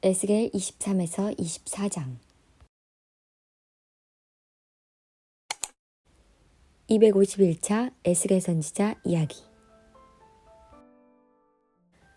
에스겔 23에서 24장 251차 에스겔 선지자 이야기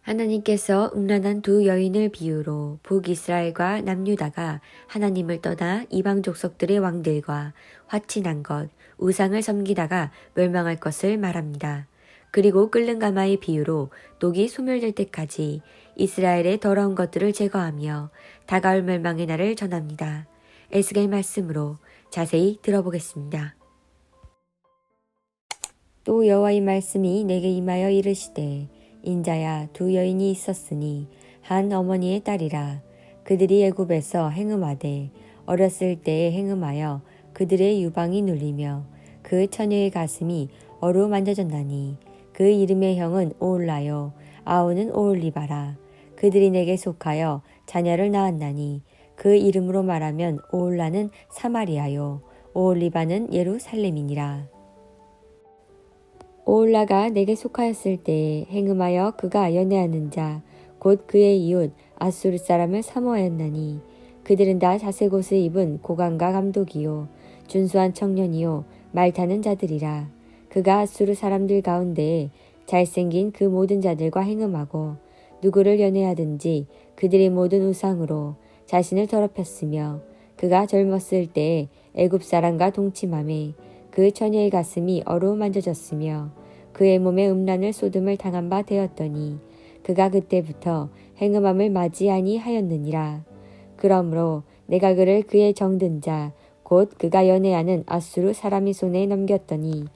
하나님께서 음란한 두 여인을 비유로 북이스라엘과 남유다가 하나님을 떠나 이방 족속들의 왕들과 화친한 것, 우상을 섬기다가 멸망할 것을 말합니다. 그리고 끓는 가마의 비유로 녹이 소멸될 때까지 이스라엘의 더러운 것들을 제거하며 다가올 멸망의 날을 전합니다. 에스겔 말씀으로 자세히 들어보겠습니다. 또 여호와의 말씀이 내게 임하여 이르시되 인자야 두 여인이 있었으니 한 어머니의 딸이라 그들이 애굽에서 행음하되 어렸을 때에 행음하여 그들의 유방이 눌리며 그 처녀의 가슴이 어루만져졌나니 그 이름의 형은 오올라요. 아우는 오올리바라. 그들이 내게 속하여 자녀를 낳았나니 그 이름으로 말하면 오올라는 사마리아요. 오올리바는 예루살렘이니라. 오올라가 내게 속하였을 때에 행음하여 그가 연애하는 자 곧 그의 이웃 아수르 사람을 사모하였나니 그들은 다 자색 옷을 입은 고관과 감독이요. 준수한 청년이요. 말 타는 자들이라 그가 아수르 사람들 가운데에 잘생긴 그 모든 자들과 행음하고 누구를 연애하든지 그들의 모든 우상으로 자신을 더럽혔으며 그가 젊었을 때에 애굽 사람과 동침함에 그 처녀의 가슴이 어루만져졌으며 그의 몸에 음란을 쏟음을 당한 바 되었더니 그가 그때부터 행음함을 맞이하니 하였느니라. 그러므로 내가 그를 그의 정든 자, 곧 그가 연애하는 아수르 사람의 손에 넘겼더니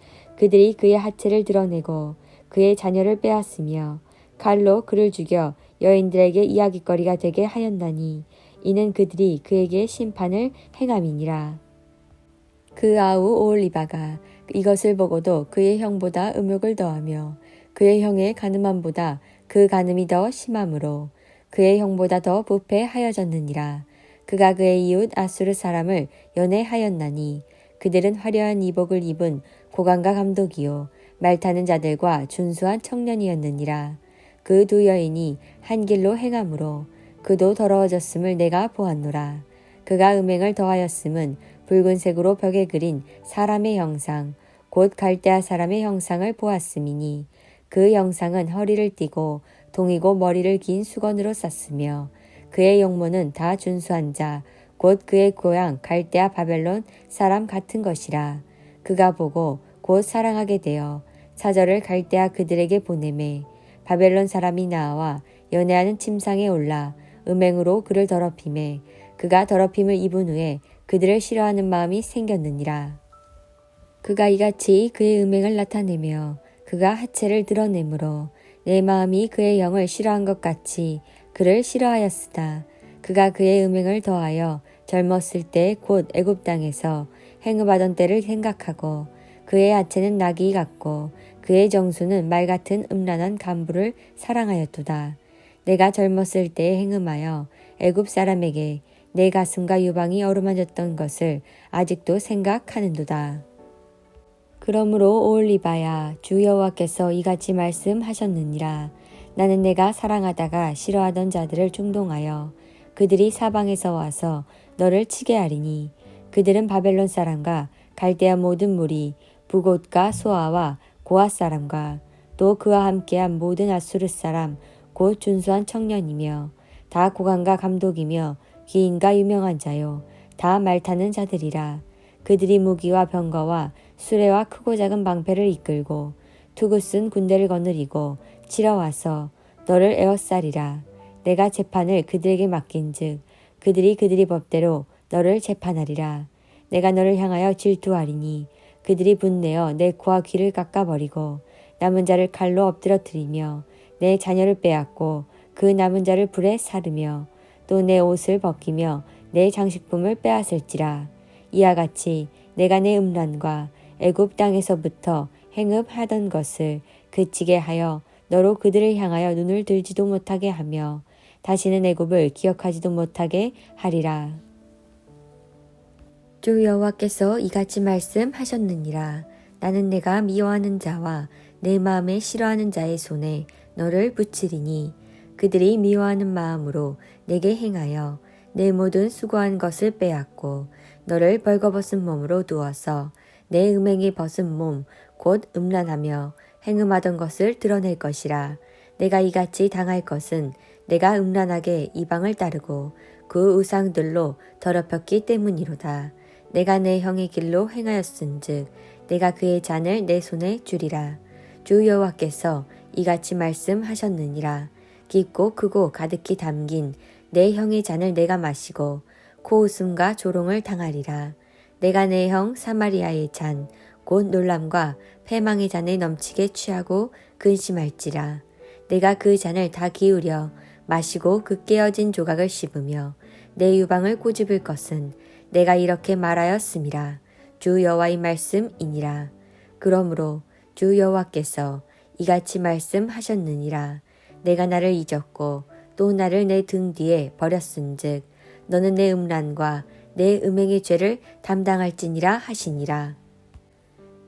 그들이 그의 하체를 드러내고 그의 자녀를 빼앗으며 칼로 그를 죽여 여인들에게 이야기거리가 되게 하였나니 이는 그들이 그에게 심판을 행함이니라. 그 아우 오올리바가 이것을 보고도 그의 형보다 음욕을 더하며 그의 형의 가늠함보다 그 가늠이 더 심함으로 그의 형보다 더 부패하여졌느니라. 그가 그의 이웃 아수르 사람을 연애하였나니 그들은 화려한 이복을 입은 고관과 감독이요 말 타는 자들과 준수한 청년이었느니라. 그 두 여인이 한 길로 행함으로 그도 더러워졌음을 내가 보았노라. 그가 음행을 더하였음은 붉은색으로 벽에 그린 사람의 형상, 곧 갈대아 사람의 형상을 보았음이니 그 형상은 허리를 띠고 동이고 머리를 긴 수건으로 쌌으며 그의 용모는 다 준수한 자, 곧 그의 고향 갈대아 바벨론 사람 같은 것이라. 그가 보고 곧 사랑하게 되어 사절을 갈대아 그들에게 보내매 바벨론 사람이 나와 연애하는 침상에 올라 음행으로 그를 더럽힘에 그가 더럽힘을 입은 후에 그들을 싫어하는 마음이 생겼느니라. 그가 이같이 그의 음행을 나타내며 그가 하체를 드러내므로 내 마음이 그의 영을 싫어한 것 같이 그를 싫어하였으다. 그가 그의 음행을 더하여 젊었을 때 곧 애굽 땅에서 행음하던 때를 생각하고 그의 하체는 나귀 같고 그의 정수는 말 같은 음란한 간부를 사랑하였도다. 내가 젊었을 때에 행음하여 애굽 사람에게 내 가슴과 유방이 어루만졌던 것을 아직도 생각하는도다. 그러므로 오올리바야 주 여호와께서 이같이 말씀하셨느니라 나는 내가 사랑하다가 싫어하던 자들을 충동하여 그들이 사방에서 와서 너를 치게 하리니 그들은 바벨론 사람과 갈대아 모든 무리 부곳과 소아와 고아 사람과 또 그와 함께한 모든 아수르 사람 곧 준수한 청년이며 다 고관과 감독이며 기인과 유명한 자요 다 말타는 자들이라 그들이 무기와 병거와 수레와 크고 작은 방패를 이끌고 투구 쓴 군대를 거느리고 치러 와서 너를 에워싸리라. 내가 재판을 그들에게 맡긴 즉 그들이 그들이 법대로 너를 재판하리라. 내가 너를 향하여 질투하리니 그들이 분내어 내 코와 귀를 깎아버리고 남은 자를 칼로 엎드러뜨리며 내 자녀를 빼앗고 그 남은 자를 불에 사르며 또 내 옷을 벗기며 내 장식품을 빼앗을지라. 이와 같이 내가 내 음란과 애굽 땅에서부터 행업하던 것을 그치게 하여 너로 그들을 향하여 눈을 들지도 못하게 하며 다시는 애굽을 기억하지도 못하게 하리라. 주 여호와께서 이같이 말씀하셨느니라. 나는 내가 미워하는 자와 내 마음에 싫어하는 자의 손에 너를 붙이리니 그들이 미워하는 마음으로 내게 행하여 내 모든 수고한 것을 빼앗고 너를 벌거벗은 몸으로 두어서 내 음행이 벗은 몸 곧 음란하며 행음하던 것을 드러낼 것이라 내가 이같이 당할 것은 내가 음란하게 이방을 따르고 그 우상들로 더럽혔기 때문이로다 내가 내 형의 길로 행하였은즉 내가 그의 잔을 내 손에 주리라 주 여호와께서 이같이 말씀하셨느니라 깊고 크고 가득히 담긴 내 형의 잔을 내가 마시고 코웃음과 조롱을 당하리라. 내가 내 형 사마리아의 잔, 곧 놀람과 패망의 잔에 넘치게 취하고 근심할지라. 내가 그 잔을 다 기울여 마시고 그 깨어진 조각을 씹으며 내 유방을 꼬집을 것은 내가 이렇게 말하였음이라. 주 여호와의 말씀이니라. 그러므로 주 여호와께서 이같이 말씀하셨느니라. 내가 나를 잊었고 또 나를 내 등 뒤에 버렸은즉 너는 내 음란과 내 음행의 죄를 담당할지니라 하시니라.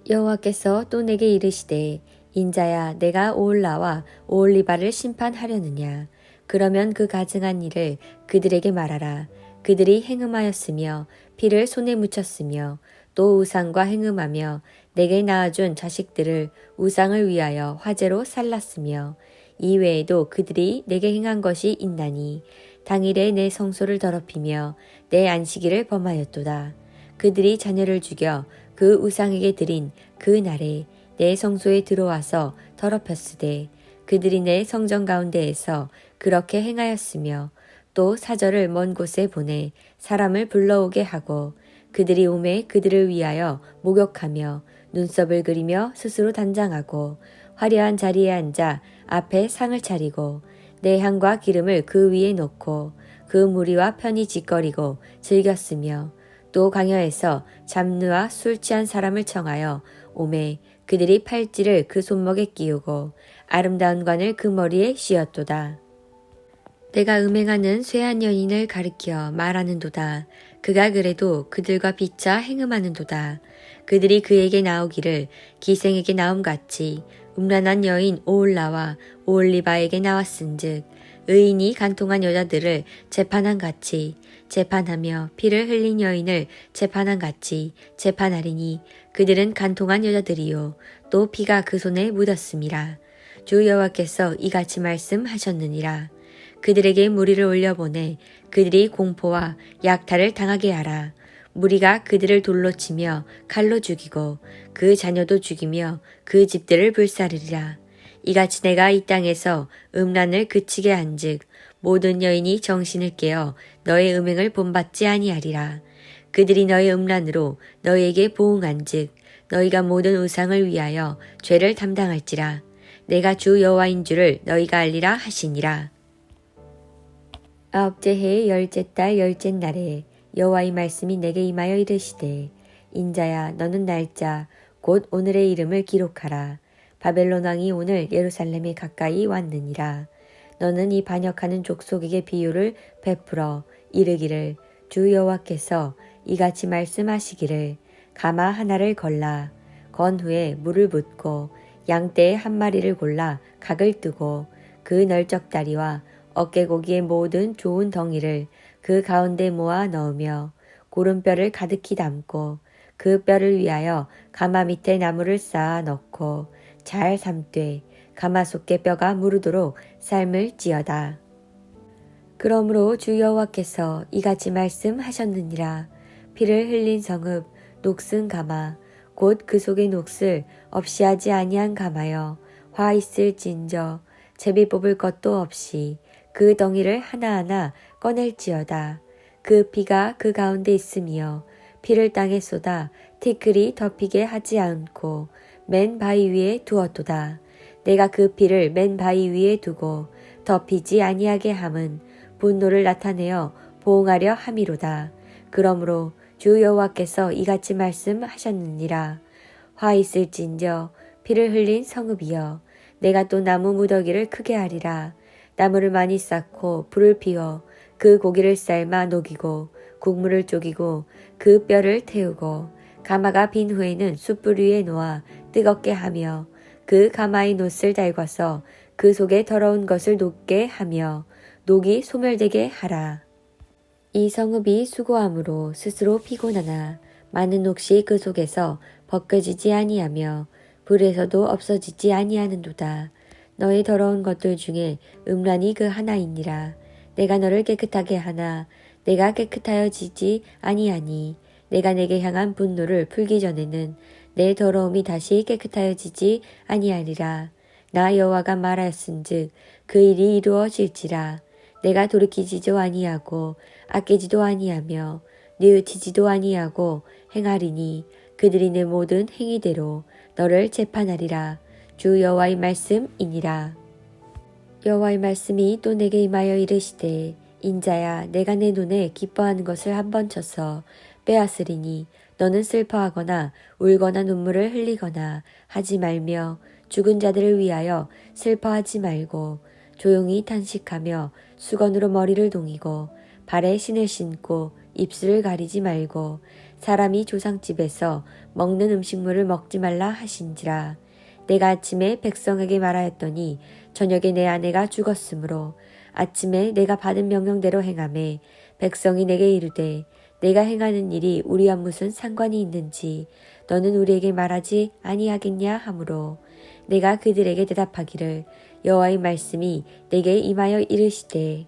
여호와께서 또 내게 이르시되 인자야 내가 오올라와 오올리바를 심판하려느냐 그러면 그 가증한 일을 그들에게 말하라 그들이 행음하였으며 피를 손에 묻혔으며 또 우상과 행음하며 내게 낳아준 자식들을 우상을 위하여 화제로 살랐으며 이외에도 그들이 내게 행한 것이 있나니 당일에 내 성소를 더럽히며 내 안식일을 범하였도다. 그들이 자녀를 죽여 그 우상에게 드린 그 날에 내 성소에 들어와서 더럽혔으되 그들이 내 성전 가운데에서 그렇게 행하였으며 또 사절을 먼 곳에 보내 사람을 불러오게 하고 그들이 오매 그들을 위하여 목욕하며 눈썹을 그리며 스스로 단장하고 화려한 자리에 앉아 앞에 상을 차리고 내 향과 기름을 그 위에 놓고 그 무리와 편히 짓거리고 즐겼으며 또 강야에서 잡느와 술 취한 사람을 청하여 오매 그들이 팔찌를 그 손목에 끼우고 아름다운 관을 그 머리에 씌었도다. 내가 음행하는 쇠한 여인을 가리켜 말하는도다. 그가 그래도 그들과 비차 행음하는도다. 그들이 그에게 나오기를 기생에게 나옴같이 음란한 여인 오올라와 오올리바에게 나왔은즉 의인이 간통한 여자들을 재판한 같이 재판하며 피를 흘린 여인을 재판한 같이 재판하리니 그들은 간통한 여자들이요 또 피가 그 손에 묻었음이라 주 여호와께서 이같이 말씀하셨느니라 그들에게 무리를 올려보내 그들이 공포와 약탈을 당하게 하라 무리가 그들을 돌로 치며 칼로 죽이고 그 자녀도 죽이며 그 집들을 불사르리라. 이같이 내가 이 땅에서 음란을 그치게 한즉 모든 여인이 정신을 깨어 너의 음행을 본받지 아니하리라. 그들이 너의 음란으로 너에게 보응한즉 너희가 모든 우상을 위하여 죄를 담당할지라. 내가 주 여호와인 줄을 너희가 알리라 하시니라. 아홉째 해의 열째 달 열째 날에 여호와의 말씀이 내게 임하여 이르시되 인자야 너는 날짜 곧 오늘의 이름을 기록하라. 바벨론 왕이 오늘 예루살렘에 가까이 왔느니라. 너는 이 반역하는 족속에게 비유를 베풀어 이르기를 주 여호와께서 이같이 말씀하시기를 가마 하나를 걸라. 건 후에 물을 붓고 양떼의 한 마리를 골라 각을 뜨고 그 널쩍다리와 어깨고기의 모든 좋은 덩이를 그 가운데 모아 넣으며 고름뼈를 가득히 담고 그 뼈를 위하여 가마 밑에 나무를 쌓아 넣고 잘 삶되 가마 속에 뼈가 무르도록 삶을 지어다. 그러므로 주 여호와께서 이같이 말씀하셨느니라 피를 흘린 성읍 녹슨 가마 곧 그 속의 녹슬 없이 하지 아니한 가마여 화 있을 진저 제비 뽑을 것도 없이 그 덩이를 하나하나 꺼낼지어다. 그 피가 그 가운데 있으며 피를 땅에 쏟아 티끌이 덮이게 하지 않고 맨 바위 위에 두었도다. 내가 그 피를 맨 바위 위에 두고 덮이지 아니하게 함은 분노를 나타내어 보응하려 함이로다. 그러므로 주 여호와께서 이같이 말씀하셨느니라. 화 있을진저 피를 흘린 성읍이여 내가 또 나무 무더기를 크게 하리라. 나무를 많이 쌓고 불을 피워 그 고기를 삶아 녹이고 국물을 쪼기고 그 뼈를 태우고 가마가 빈 후에는 숯불 위에 놓아 뜨겁게 하며 그 가마의 놋을 달궈서 그 속에 더러운 것을 녹게 하며 녹이 소멸되게 하라. 이 성읍이 수고함으로 스스로 피곤하나 많은 녹시 그 속에서 벗겨지지 아니하며 불에서도 없어지지 아니하는도다. 너의 더러운 것들 중에 음란이 그 하나이니라. 내가 너를 깨끗하게 하나 내가 깨끗하여지지 아니하니 내가 내게 향한 분노를 풀기 전에는 내 더러움이 다시 깨끗하여지지 아니하리라. 나 여호와가 말하였은즉 그 일이 이루어질지라. 내가 돌이키지도 아니하고 아끼지도 아니하며 뉘우치지도 아니하고 행하리니 그들이 내 모든 행위대로 너를 재판하리라. 주 여호와의 말씀이니라. 여호와의 말씀이 또 내게 임하여 이르시되 인자야 내가 내 눈에 기뻐하는 것을 한 번 쳐서 빼앗으리니 너는 슬퍼하거나 울거나 눈물을 흘리거나 하지 말며 죽은 자들을 위하여 슬퍼하지 말고 조용히 탄식하며 수건으로 머리를 동이고 발에 신을 신고 입술을 가리지 말고 사람이 조상집에서 먹는 음식물을 먹지 말라 하신지라 내가 아침에 백성에게 말하였더니 저녁에 내 아내가 죽었으므로 아침에 내가 받은 명령대로 행함에 백성이 내게 이르되 내가 행하는 일이 우리와 무슨 상관이 있는지 너는 우리에게 말하지 아니하겠냐 하므로 내가 그들에게 대답하기를 여호와의 말씀이 내게 임하여 이르시되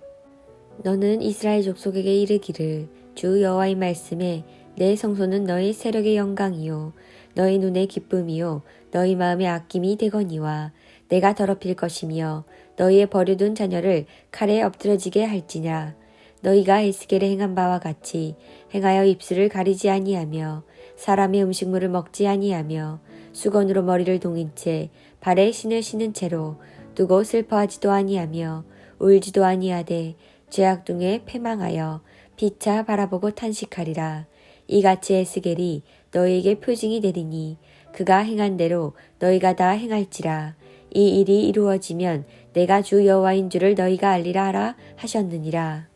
너는 이스라엘 족속에게 이르기를 주 여호와의 말씀에 내 성소는 너희 세력의 영광이요 너희 눈의 기쁨이요. 너희 마음의 아낌이 되거니와 내가 더럽힐 것이며 너희의 버려둔 자녀를 칼에 엎드러지게 할지냐. 너희가 에스겔에 행한 바와 같이 행하여 입술을 가리지 아니하며 사람의 음식물을 먹지 아니하며 수건으로 머리를 동인 채 발에 신을 신은 채로 두고 슬퍼하지도 아니하며 울지도 아니하되 죄악 중에 패망하여 피차 바라보고 탄식하리라 이같이 에스겔이 너희에게 표징이 되리니 그가 행한 대로 너희가 다 행할지라 이 일이 이루어지면 내가 주 여호와인 줄을 너희가 알리라 하라 하셨느니라.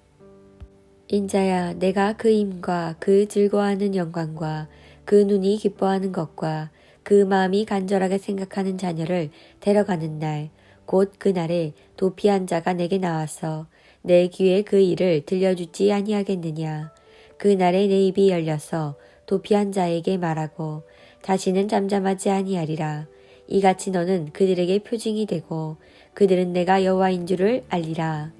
인자야 내가 그 힘과 그 즐거워하는 영광과 그 눈이 기뻐하는 것과 그 마음이 간절하게 생각하는 자녀를 데려가는 날 곧 그날에 도피한 자가 내게 나와서 내 귀에 그 일을 들려주지 아니하겠느냐 그 날에 내 입이 열려서 도피한 자에게 말하고 다시는 잠잠하지 아니하리라 이같이 너는 그들에게 표징이 되고 그들은 내가 여호와인 줄을 알리라.